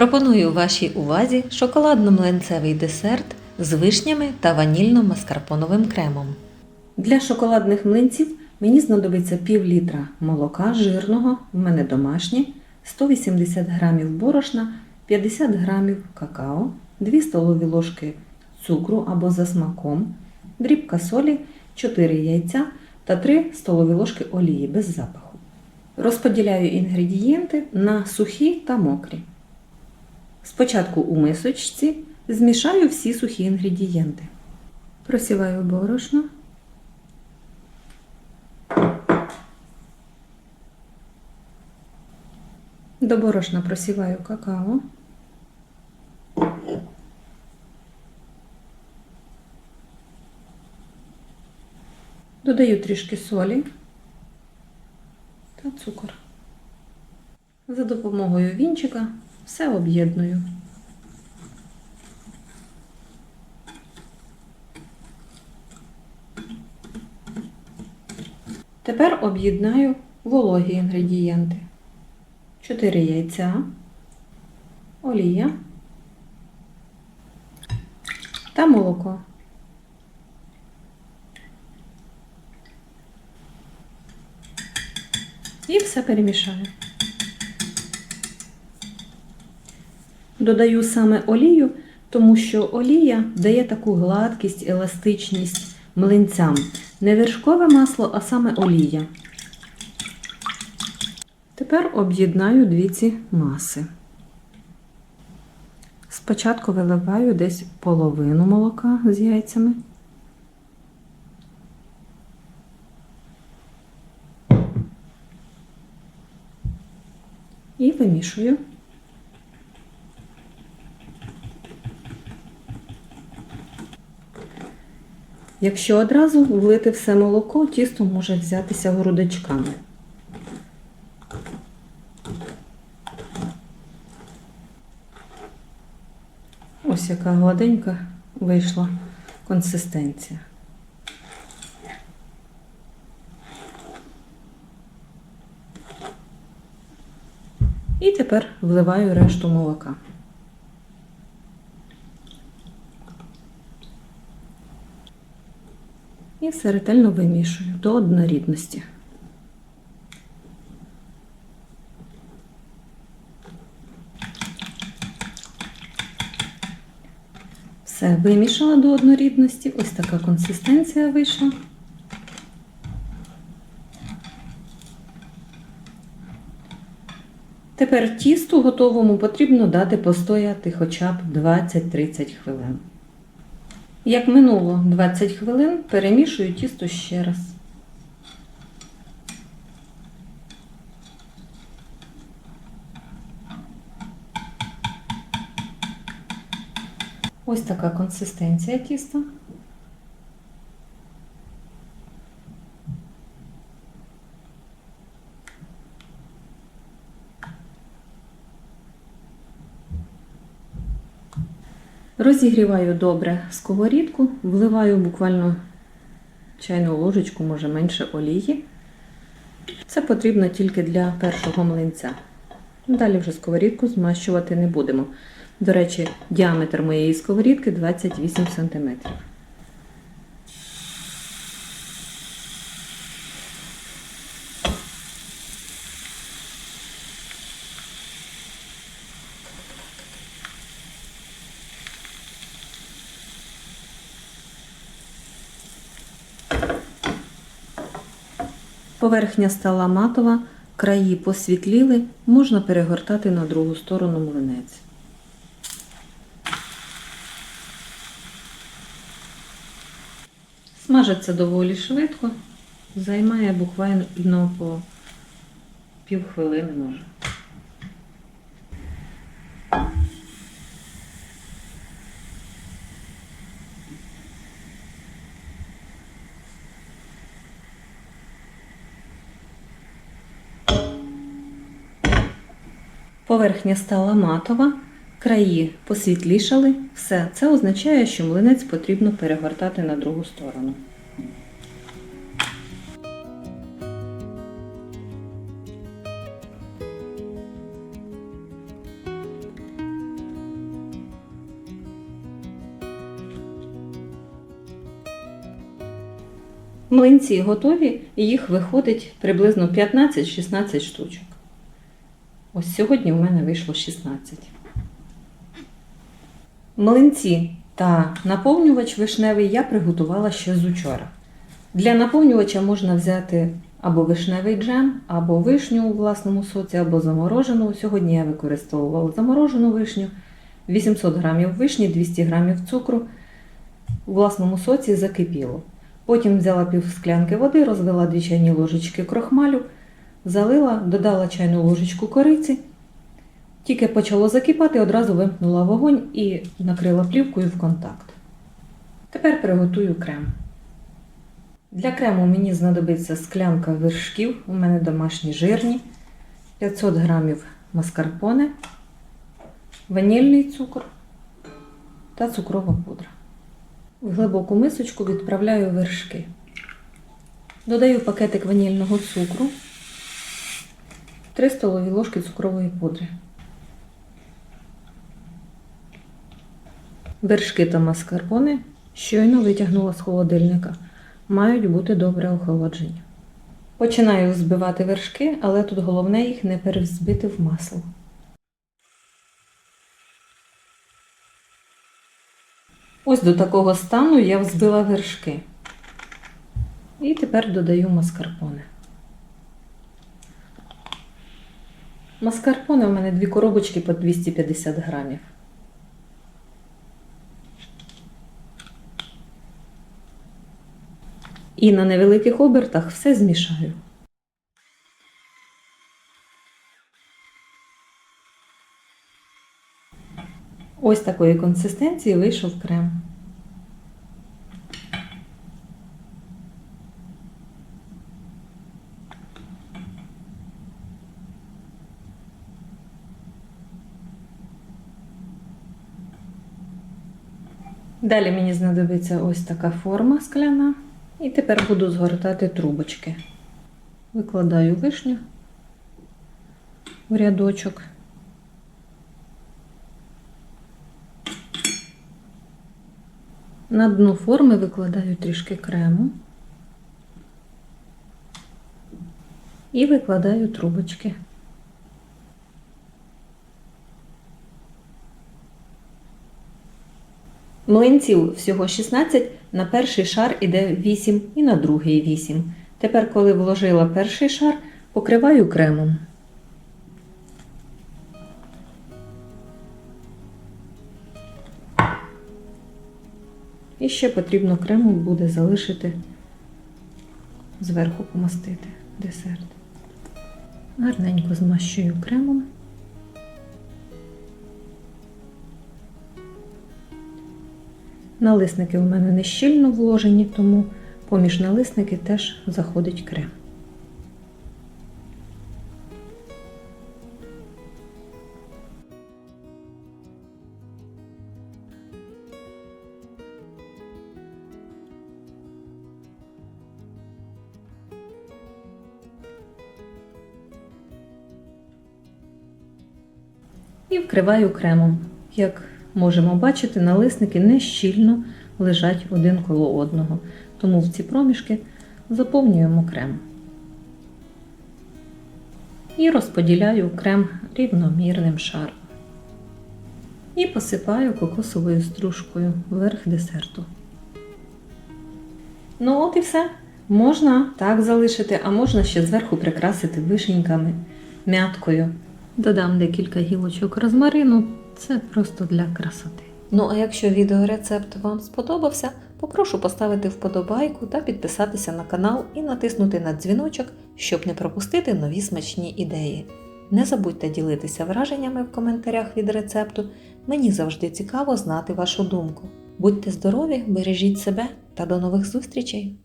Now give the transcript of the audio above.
Пропоную вашій увазі шоколадно-млинцевий десерт з вишнями та ванільно-маскарпоновим кремом. Для шоколадних млинців мені знадобиться пів літра молока жирного, в мене домашнє, 180 г борошна, 50 г какао, 2 столові ложки цукру або за смаком, дрібка солі, 4 яйця та 3 столові ложки олії без запаху. Розподіляю інгредієнти на сухі та мокрі. Спочатку у мисочці змішаю всі сухі інгредієнти. Просіваю борошно. До борошна просіваю какао. Додаю трішки солі та цукор. За допомогою вінчика все об'єдную. Тепер об'єднаю вологі інгредієнти. 4 яйця, олія та молоко. І все перемішаю. Додаю саме олію, тому що олія дає таку гладкість, еластичність млинцям. Не вершкове масло, а саме олія. Тепер об'єднаю дві ці маси. Спочатку виливаю десь половину молока з яйцями. І вимішую. Якщо одразу влити все молоко, тісто може взятися грудочками. Ось яка гладенька вийшла консистенція. І тепер вливаю решту молока. І все ретельно вимішую до однорідності. Все вимішала до однорідності. Ось така консистенція вийшла. Тепер тісту готовому потрібно дати постояти хоча б 20-30 хвилин. Як минуло 20 хвилин, перемішую тісто ще раз. Ось така консистенція тіста. Розігріваю добре сковорідку, вливаю буквально чайну ложечку, може менше олії. Це потрібно тільки для першого млинця. Далі вже сковорідку змащувати не будемо. До речі, діаметр моєї сковорідки 28 см. Поверхня стала матова, краї посвітліли, можна перегортати на другу сторону млинець. Смажиться доволі швидко, займає буквально по півхвилини може. Поверхня стала матова, краї посвітлішали, все. Це означає, що млинець потрібно перегортати на другу сторону. Млинці готові, і їх виходить приблизно 15-16 штучок. Ось сьогодні у мене вийшло 16. Млинці та наповнювач вишневий я приготувала ще з учора. Для наповнювача можна взяти або вишневий джем, або вишню у власному соці, або заморожену. Сьогодні я використовувала заморожену вишню, 800 г вишні, 200 г цукру. У власному соці закипіло. Потім взяла пів склянки води, розвела 2 чайні ложечки крохмалю, залила, додала чайну ложечку кориці. Тільки почало закипати, одразу вимкнула вогонь і накрила плівкою в контакт. Тепер приготую крем. Для крему мені знадобиться склянка вершків, у мене домашні жирні, 500 г маскарпоне, ванільний цукор та цукрова пудра. В глибоку мисочку відправляю вершки. Додаю пакетик ванільного цукру, 3 столові ложки цукрової пудри. Вершки та маскарпоне щойно витягнула з холодильника. Мають бути добре охолоджені. Починаю взбивати вершки, але тут головне їх не перевзбити в масло. Ось до такого стану я взбила вершки. І тепер додаю маскарпоне. Маскарпоне у мене дві коробочки по 250 грамів. І на невеликих обертах все змішаю. Ось такої консистенції вийшов крем. Далі мені знадобиться ось така форма скляна. І тепер буду згортати трубочки. Викладаю вишню в рядочок. На дно форми викладаю трішки крему і викладаю трубочки. Млинців всього 16, на перший шар іде 8 і на другий 8. Тепер, коли вложила перший шар, покриваю кремом. І ще потрібно крему буде залишити зверху помастити десерт. Гарненько змащую кремом. Налисники у мене не щільно вложені, тому поміж налисники теж заходить крем. І вкриваю кремом. Як можемо бачити, налисники не щільно лежать один коло одного, тому в ці проміжки заповнюємо крем. І розподіляю крем рівномірним шаром. І посипаю кокосовою стружкою вверх десерту. Ну от і все. Можна так залишити, а можна ще зверху прикрасити вишеньками, мяткою. Додам декілька гілочок розмарину. Це просто для красоти. Ну а якщо відеорецепт вам сподобався, попрошу поставити вподобайку та підписатися на канал і натиснути на дзвіночок, щоб не пропустити нові смачні ідеї. Не забудьте ділитися враженнями в коментарях від рецепту. Мені завжди цікаво знати вашу думку. Будьте здорові, бережіть себе та до нових зустрічей!